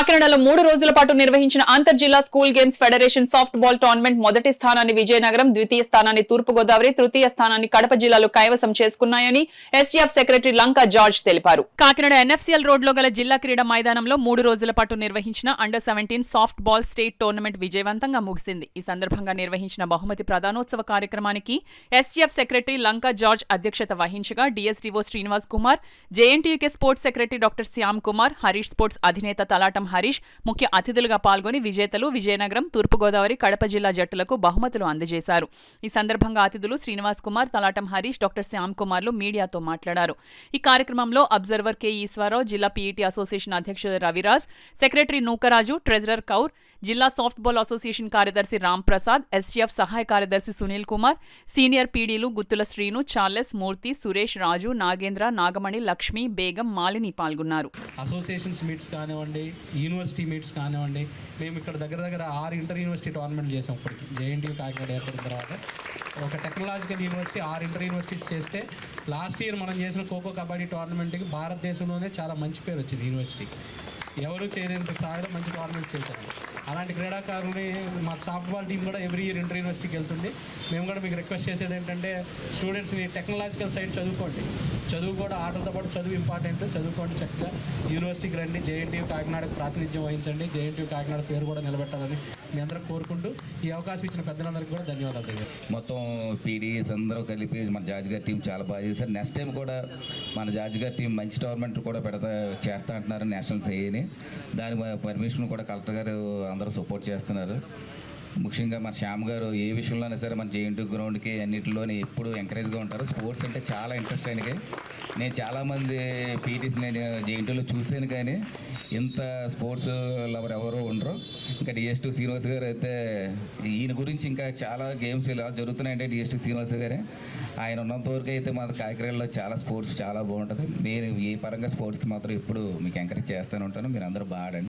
కాకినాడలో మూడు రోజుల పాటు నిర్వహించిన అంతర్ జిల్లా school games federation soft ball tournament మొదటి స్థానాన్ని విజయనగరం ద్వితీయ స్థానాన్ని తూర్పుగోదావరి తృతీయ స్థానాన్ని కడప జిల్లాలో కైవసం చేసుకున్నాయని ఎస్టీఎఫ్ సెక్రటరీ లంకా జార్జ్ తెలిపారు. కాకినాడ ఎన్ఎఫ్సీఎల్ రోడ్లో గల జిల్లా క్రీడా మైదానంలో మూడు రోజుల పాటు నిర్వహించిన under seventeen soft ball state tournament విజయవంతంగా ముగిసింది. ఈ సందర్భంగా నిర్వహించిన బహుమతి ప్రధానోత్సవ కార్యక్రమానికి ఎస్టీఎఫ్ సెక్రటరీ లంకా జార్జ్ అధ్యక్షత వహించగా DSDO Srinivas Kumar JNTUK sports secretary doctor Shyam Kumar Harish sports అధినేత తలాటం హరీష్ ముఖ్య అతిథులుగా పాల్గొని విజేతలు విజయనగరం తూర్పుగోదావరి కడప జిల్లా జట్టులకు బహుమతులు అందజేశారు. ఈ సందర్భంగా అతిథులు శ్రీనివాస్ కుమార్ తలాటం హరీష్ డాక్టర్ శ్యామ్ కుమార్లు మీడియాతో మాట్లాడారు. ఈ కార్యక్రమంలో అబ్జర్వర్ కె ఈశ్వరరావు జిల్లా పీఈటీ అసోసియేషన్ అధ్యక్షుడు రవిరాజ్ సెక్రటరీ నూకరాజు ట్రెజరర్ కౌర్ జిల్లా సాఫ్ట్ బాల్ అసోసియేషన్ కార్యదర్శి రామ్ ప్రసాద్ ఎస్టీఎఫ్ సహాయ కార్యదర్శి సునీల్ కుమార్ సీనియర్ పీడీలు గుత్తుల శ్రీను చార్లెస్ మూర్తి సురేష్ రాజు నాగేంద్ర నాగమణి లక్ష్మి బేగం మాలిని పాల్గొన్నారు. అసోసియేషన్స్ మీట్స్ కానివ్వండి యూనివర్సిటీ మీట్స్ కానివ్వండి మేము ఇక్కడ దగ్గర దగ్గర ఆరు ఇంటర్ యూనివర్సిటీ టోర్నమెంట్లు చేసాం ఇప్పటికి. జేఎన్టీ కాకినాడ ఏర్పడిన తర్వాత. ఒక టెక్నాలజికల్ యూనివర్సిటీ ఆరు ఇంటర్ యూనివర్సిటీస్ చేస్తే లాస్ట్ ఇయర్ మనం చేసిన ఖోఖో కబడ్డీ టోర్నమెంట్కి భారతదేశంలోనే చాలా మంచి పేరు వచ్చింది యూనివర్సిటీకి ఎవరు చేయలేని స్థాయిలో మంచి టోర్నమెంట్స్ చేశారు. అలాంటి క్రీడాకారుల్ని మా సాఫ్ట్ బాల్ టీం కూడా ఎవ్రీ ఇయర్ ఇంటర్ యూనివర్సిటీకి వెళ్తుంది. మేము కూడా మీకు రిక్వెస్ట్ చేసేది ఏంటంటే స్టూడెంట్స్ని టెక్నాలజికల్ సైడ్ చదువుకోండి. చదువు కూడా ఆటలతో పాటు చదువు ఇంపార్టెంట్. చదువుకోండి చక్కగా. యూనివర్సిటీకి రండి. జేఎన్టీయూ కాకినాడకు ప్రాతినిధ్యం వహించండి. జేఎన్టీయూ కాకినాడ పేరు కూడా నిలబెట్టాలని మీ అందరూ కోరుకుంటూ ఈ అవకాశం ఇచ్చిన పెద్దలందరికీ కూడా ధన్యవాదాలు మొత్తం పీడీఎస్ అందరూ కలిపి మన జార్జ్ గారి టీం చాలా బాగా చేశారు. నెక్స్ట్ టైం కూడా మన జార్జ్ గారి టీం మంచి టోర్నమెంట్ కూడా పెడతా చేస్తా అంటున్నారు నేషనల్స్ అయ్యని. దాని పర్మిషన్ కూడా కలెక్టర్ గారు అందరూ సపోర్ట్ చేస్తున్నారు. ముఖ్యంగా మన శ్యామ్ గారు ఏ విషయంలోనే సరే మన జేఎన్టీ గ్రౌండ్కి అన్నింటిలోని ఎప్పుడు ఎంకరేజ్గా ఉంటారు. స్పోర్ట్స్ అంటే చాలా ఇంట్రెస్ట్ ఆయనకి. నేను చాలామంది పీటీస్ నేను జేఎన్టీలో చూశాను కానీ ఇంత స్పోర్ట్స్ లవర్ ఎవరో ఉండరు. ఇంకా డిఎస్ టూ శ్రీనివాస్ గారు అయితే ఈయన గురించి ఇంకా చాలా గేమ్స్ ఇలా జరుగుతున్నాయంటే డిఎస్ టూ శ్రీనివాస్ గారే. ఆయన ఉన్నంత వరకు అయితే మన కాకినాడలో చాలా స్పోర్ట్స్ చాలా బాగుంటుంది. నేను ఈ పరంగా స్పోర్ట్స్కి మాత్రం ఎప్పుడు మీకు ఎంకరేజ్ చేస్తూనే ఉంటాను. మీరు అందరూ బాగా